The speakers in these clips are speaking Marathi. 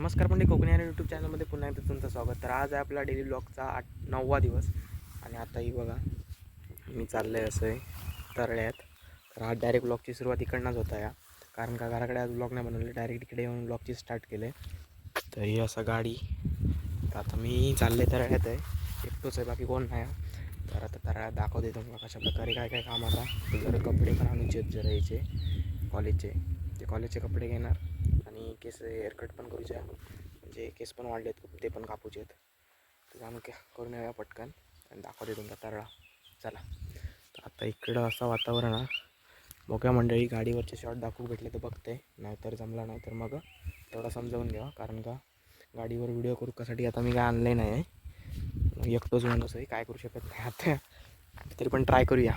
नमस्कार म्हणजे कोकणी आणि यूट्यूब चॅनलमध्ये पुन्हा एकदा तुमचं स्वागत. तर आज आहे आपला डेली ब्लॉगचा आठ नववा दिवस. आणि आताही बघा मी चाललं आहे असं आहे तरळ्यात. तर आज डायरेक्ट ब्लॉगची सुरुवात इकडनंच होता या कारण का घराकडे आज ब्लॉग नाही बनवले डायरेक्ट इकडे येऊन ब्लॉगची स्टार्ट केले. तर ही असं गाडी. तर आता मी चालले तरळ्यात आहे. एकटोच आहे बाकी कोण नाही. तर आता तरळ्यात दाखवते तुम्हाला कशा प्रकारे काय काय काम आता. जरा कपडे पण आणूचे आहेत जरा याचे कॉलेजचे ते कॉलेजचे कपडे घेणार. आणि केस हेअरकट पण करूच्या. म्हणजे केस पण वाढले आहेत खूप ते पण कापूचे आहेत तर जाणून करून येऊया पटकन. आणि दाखवते तुमचा तरळा चला. तर आता इकडं असं वातावरण आहे. मोक्या मंडळी गाडीवरचे शॉट दाखवू भेटले तर बघते. नाहीतर जमला नाही तर मग तेवढा समजावून घ्या. कारण का गाडीवर व्हिडिओ करू कसाठी आता मी काय आणलं नाही आहे. एकटोच माणूस आहे काय करू शकत नाही आता. तरी पण ट्राय करूया.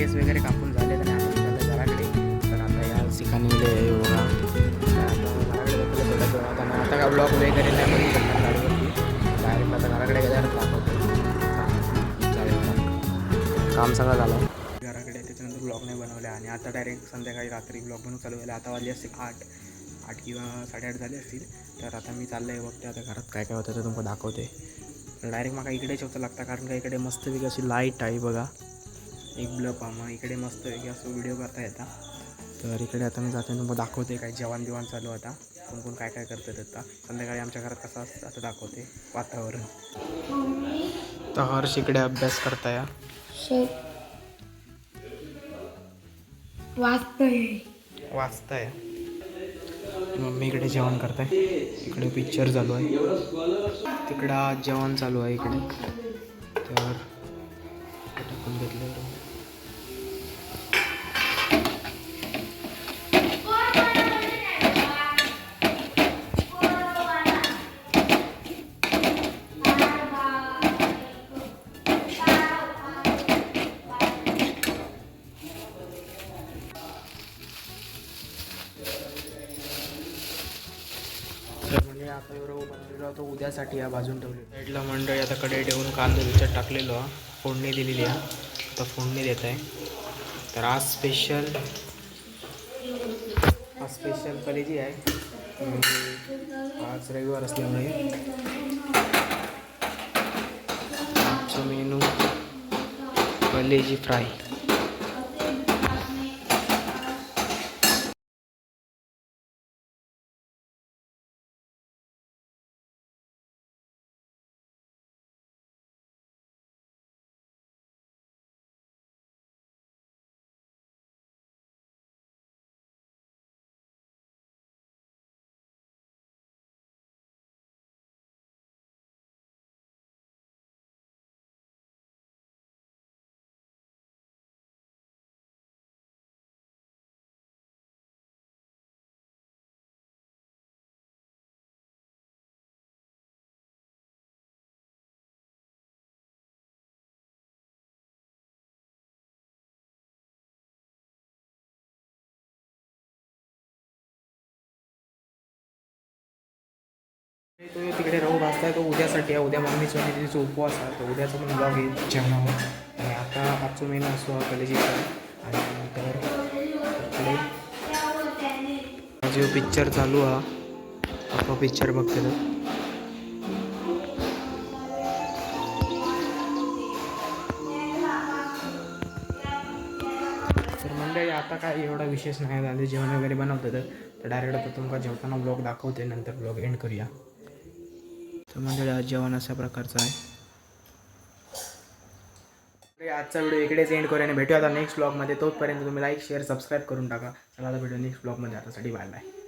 केस वगैरे कापून झाले आणि आपण झालं घराकडे. तर आता या ठिकाणी इले आता घराकडे आता का ब्लॉग वगैरे नाही बनवू शकणार गाडीवरती डायरेक्ट आता घराकडे गेल्यावर दाखवतो. चालेल. काम सगळं झालं. घराकडे त्याच्यानंतर ब्लॉग नाही बनवले आणि आता डायरेक्ट संध्याकाळी रात्री ब्लॉग बनवून चालू केला. आता वाजले असतील आठ. आठ किंवा साडेआठ झाले असतील. तर आता मी चाललं आहे बघते आता घरात काय काय होतं ते तुम्हाला दाखवते. डायरेक्ट मला इकडे ठेवतं लागतं. कारण का इकडे मस्तपैकी अशी लाइट आहे बघा. एक ब्लप मग इकडे मस्त पैकी असं व्हिडिओ करता येतात तर इकडे आता मी जाते तुम्हाला दाखवते काय जेवण बिवण चालू आता. कोण कोण काय काय करतात आता. संध्याकाळी आमच्या घरात कसं असतं आता दाखवते वातावरण. तर हर्ष इकडे अभ्यास करताय. शेत वाचतोय. वाचताय. मम्मी इकडे जेवण करताय. इकडे पिक्चर चालू आहे. तिकडं जेवण चालू आहे इकडे. तर आता एवढं बनवलेलं होतं उद्यासाठी या भाजून ठेवले साईडला मंडळी आता कडे ठेवून कांदा त्याच्यात टाकलेलो हा फोडणी दिलेली आहे. आता फोडणी देत आहे. तर आज स्पेशल आज स्पेशल कलेजी आहे. म्हणजे आज रविवार असल्यामुळे. आजचं मेनू कलेजी फ्राय. तो तिकडे राहू भाजताय तो उद्यासाठी आहे उद्या मम्मीचं आणि तिचा उपवास आहे तर उद्याचा पण ब्लॉग येईल जेवणावर. आणि आता आजचा महिना असतो हा आणि नंतर इकडे जो पिक्चर चालू हा. तो पिक्चर बघते तर. मंडळी आता काय एवढा विशेष नाही झाले जेवण वगैरे बनवतं तर. डायरेक्ट आता तुमका जेवताना ब्लॉग दाखवते नंतर ब्लॉग एंड करूया. तर मंडळी आज जेवण अशा प्रकारचं आहे. आजचा व्हिडिओ इकडेच एंड करून आणि भेटूया आता नेक्स्ट ब्लॉगमध्ये तोपर्यंत तुम्ही लाईक शेअर सबस्क्राईब करून टाका. चला आता व्हिडिओ नेक्स्ट ब्लॉगमध्ये आतासाठी बाय बाय